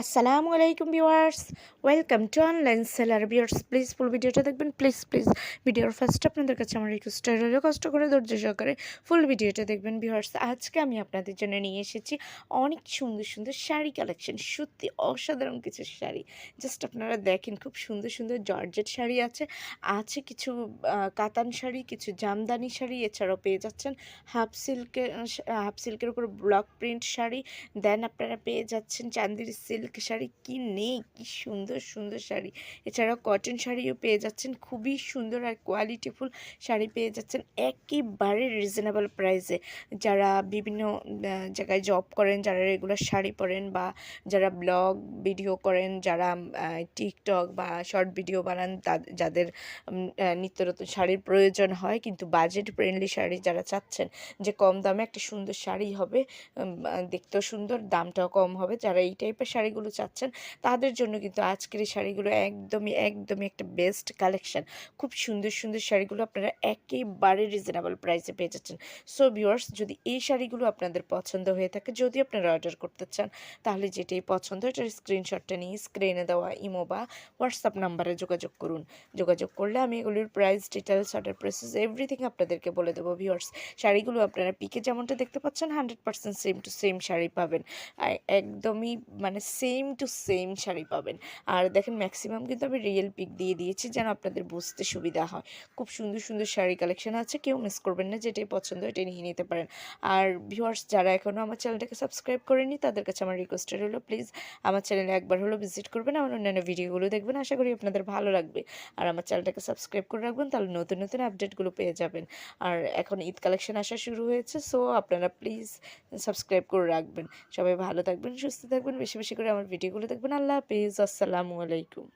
আসসালামু আলাইকুম viewers welcome to online seller viewers please full ভিডিওটা দেখবেন। প্লিজ প্লিজ ভিডিওর ফার্স্ট আপনাদের কাছে আমার রিকোয়েস্ট রইল। কষ্ট করে, ধৈর্য সহকারে ফুল ভিডিওটা দেখবেন ভিউয়ার্স আজকে আমি আপনাদের জন্য নিয়ে এসেছি অনেক সুন্দর সুন্দর শাড়ি কালেকশন সত্যি অসাধারণ কিছু শাড়ি। জাস্ট আপনারা দেখেন, খুব সুন্দর সুন্দর জর্জেট শাড়ি আছে। আছে কিছু কাতান শাড়ি, কিছু জামদানি শাড়ি, এছাড়াও পেয়ে যাচ্ছেন হাফ সিল্কের হাফ সিল্কের উপর ব্লক প্রিন্ট শাড়ি। দেন আপনারা পেয়ে যাচ্ছেন চান্দির সিল্ক শাড়ি কি নেই? কি সুন্দর সুন্দর শাড়ি। এছাড়াও কটন শাড়িও পেয়ে যাচ্ছেন, খুবই সুন্দর আর কোয়ালিটিফুল শাড়ি পেয়ে যাচ্ছেন একেবারে রিজনেবল প্রাইসে যারা বিভিন্ন জায়গায় জব করেন, যারা রেগুলার শাড়ি পরেন বা যারা ব্লগ ভিডিও করেন, যারা টিকটক বা শর্ট ভিডিও বানান যাদের নিত্য নতুন শাড়ির প্রয়োজন হয়, কিন্তু বাজেট ফ্রেন্ডলি শাড়ি যারা চাচ্ছেন যে কম দামে একটা সুন্দর শাড়ি হবে দেখতেও সুন্দর, দামটাও কম হবে, যারা এই টাইপের শাড়িগুলো চাচ্ছেন, তাদের জন্য কিন্তু আজকের এই শাড়িগুলো একদমই একদমই একটা বেস্ট কালেকশন খুব সুন্দর সুন্দর শাড়িগুলো আপনারা একেবারে রিজনেবল প্রাইসে পেয়ে যাচ্ছেন। সো ভিউয়ার্স যদি এই শাড়িগুলো আপনাদের পছন্দ হয়ে থাকে, যদি আপনারা অর্ডার করতে চান, তাহলে যেটাই পছন্দ এটার স্ক্রিনশটটা নিয়ে স্ক্রিনে দেওয়া ইমো বা হোয়াটসঅ্যাপ নাম্বারে যোগাযোগ করুন। যোগাযোগ করলে আমি এগুলির price details order process everything আপনাদেরকে বলে দেবো ভিউয়ার্স শাড়িগুলো আপনারা পিকে যেমনটা দেখতে পাচ্ছেন hundred percent same to same sari পাবেন। একদমই মানে সেম টু সেম শাড়ি পাবেন। আর দেখেন ম্যাক্সিমাম কিন্তু আমি রিয়েল পিক দিয়ে দিয়েছি যেন আপনাদের বুঝতে সুবিধা হয়। খুব সুন্দর সুন্দর শাড়ি কালেকশন আছে, কেউ মিস করবেন না, যেটাই পছন্দ এটাই নিয়ে নিতে পারেন। আর ভিউয়ার্স যারা এখনও আমার চ্যানেলটাকে সাবস্ক্রাইব করেনি তাদের কাছে আমার রিকোয়েস্ট হলো প্লিজ আমার চ্যানেলে একবার হলো ভিজিট করবেন, আমার অন্যান্য ভিডিওগুলো দেখবেন, আশা করি আপনাদের ভালো লাগবে। আর আমার চ্যানেলটাকে সাবস্ক্রাইব করে রাখবেন, তাহলে নতুন নতুন আপডেটগুলো পেয়ে যাবেন। আর এখন ঈদ কালেকশন আসা শুরু হয়েছে সো আপনারা প্লিজ সাবস্ক্রাইব করে রাখবেন। সবাই ভালো থাকবেন, সুস্থ থাকবেন, বেশি বেশি করে আমার ভিডিওগুলো দেখবেন। আল্লাহ হাফিজ। আসসালামু আলাইকুম।